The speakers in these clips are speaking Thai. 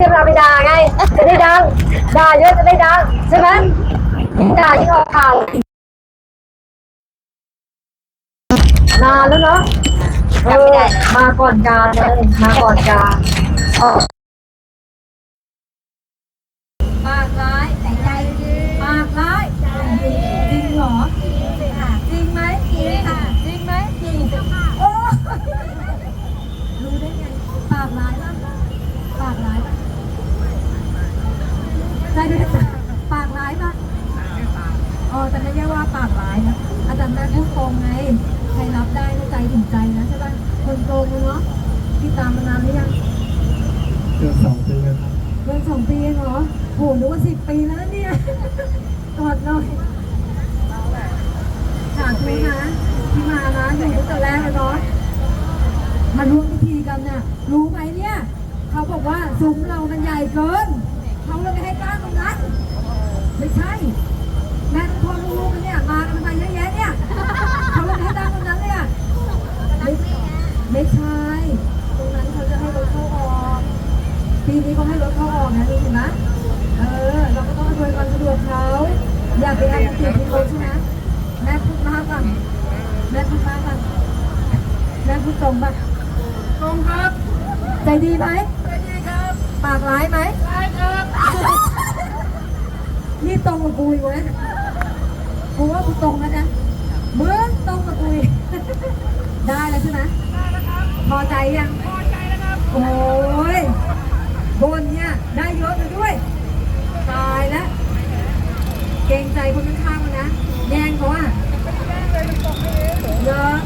เวลาไปด่าไง จะได้ดัง ด่าเยอะจะได้ดัง ใช่ไหมด่าที่ออกข่าวนานแล้วเนาะเออมาก่อนการเลยมาก่อนการออก นะอาจารย์แม่พูดตรงไงใครรับได้ก็ใจถึงใจนะใช่ปะคนโกงเลยเนาะที่ตามมานานหรือยังเกือบสองปีแล้วครับเกินสองปีเองเหรอโหนึกว่าสิบปีแล้วนะเนี่ยกอดหน่อยถามคุณนะที่มานะอยู่ตั้งแต่แรกเลยเนาะมาร่วมพิธีกันเนี่ยรู้ไหมเนี่ย เขาบอกว่าซุ้มเรามันใหญ่เกิน เขาเลยไม่ให้ตั้งตรงนั้น ไม่ใช่ แม่ทุกคนรู้กันเนี่ย มากันมาเยอะแยะเนี่ย เขาเลยไม่ให้ตั้งตรงนั้นเลยอะไม่ไม่ใช่ ตรงนั้นเขาจะให้รถเข้าออก ปีนี้เขาให้รถเข้าออกนะรู้ไหมเออ เราก็ต้องอำนวยความสะดวกเขา อย่าไปแอบติดที่รถใช่ไหมแม่พูดมากก่อนแม่พูดมากก่อนแม่ พูดตรงป่ะตรงครับ ใจดีไหมสวัสดีครับ ปากร้ายไหมใช่ครับ นี่ตรงกับกูอีกเว้ยกูว่ากูตรงแล้วนะมึงตรงกับกูอีก ได้แล้วใช่ไหม ได้แล้วครับ พอใจยัง พอใจแล้วครับ โอ้ยบนเนี่ยได้เยอะเลยด้วย ตายแล้ว เกรงใจคนข้างๆมันนะ แย่งเขาอะ ไม่ได้เลยตกไม่เอง เยอะ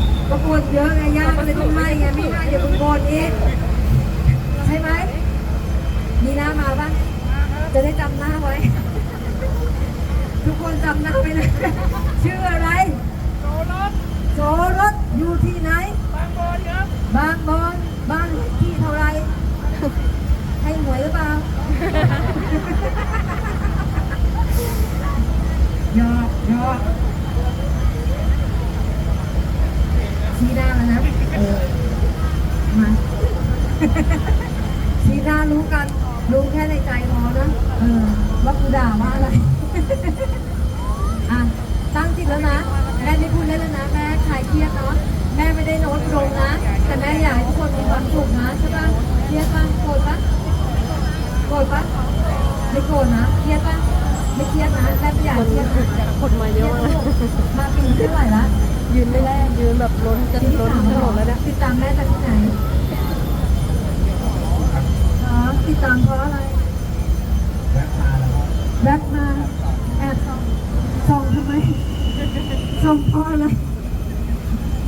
ประกวดเยอะไงย่าก็เลยต้องให้ไงไม่ให้เดี๋ยวมึงโกนอีกใช่ไหมมีหน้ามาบ้างจะได้จำหน้าไว้ ทุกคนจำหน้าไว้นะชื่ออะไรโซลอสโสรถอยู่ที่ไหน บางบอนครับบางบอนบ้านเลขที่เท่าไหรให้หวยหรือเปล่ายอกยอก รู้กัน รู้แค่ในใจพอนะเออว่ากูด่าว่าอะไร อะ ตั้งจิตแล้วนะ แม่ไม่พูดเล่นแล้วนะ แม่คลายเครียดเนาะ แม่ไม่ได้โน้ตลงนะ แต่แม่อยากให้ทุกคนมีความสุขนะใช่ปะเครียดปะโกรธปะโกรธปะไม่โกรธนะเครียดปะไม่เครียดนะแม่ไม่อยากให้เครียดนะคนมาเยอะมากมาปีที่เท่าไหร่ละยืนไม่ได้ยืนแบบล้นจะปีที่ล้นสามถนนแล้วนะติดตามแม่จากที่ไหนอ๋อ ติดตามเพราะอะไร แวะมาแล้วครับแบ็คมาแอบส่องส่องทำไมส่องเพราะอะไร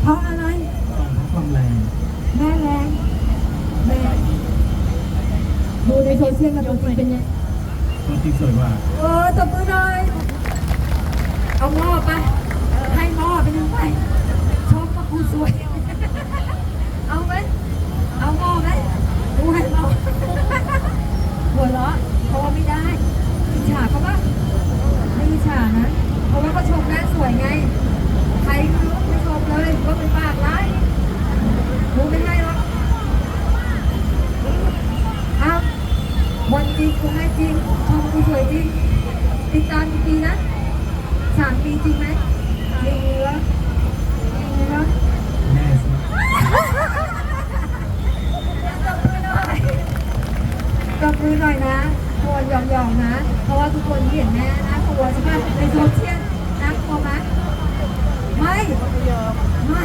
เพราะอะไรต้องพักความแรงแม่แรงแม่ดูในโซเชียลกับตัวจริงเป็นไงตัวจริงสวยกว่าเออตบมือหน่อย เอาหม้อไป ให้หม้อไปหนึ่งไปชอบมากูสวย เอาไหม เอาหม้อไหมดูให้หม้อ หัวเราะเพราะว่าไม่ได้อิจฉาเขาปะไม่อิจฉานะ เพราะว่าเขาชมแม่ส วยไง ใครไม่รู้ไม่ชมเลยว่าเป็นปากร้ายกูไม่ให้หรอกเอาวันจริงกูให้จริงชมกูสวยจริง ติดตามกี่ปีนะสามปีจริงไหมจริงเหรอจริงเหรอแน่สิตบมือหน่อยนะตัวหยองๆนะ เพราะว่าทุกคนเห็นแม่น่ากลัวใช่ไหมในโซเชียลน่ากลัวไหม ไม่ไม่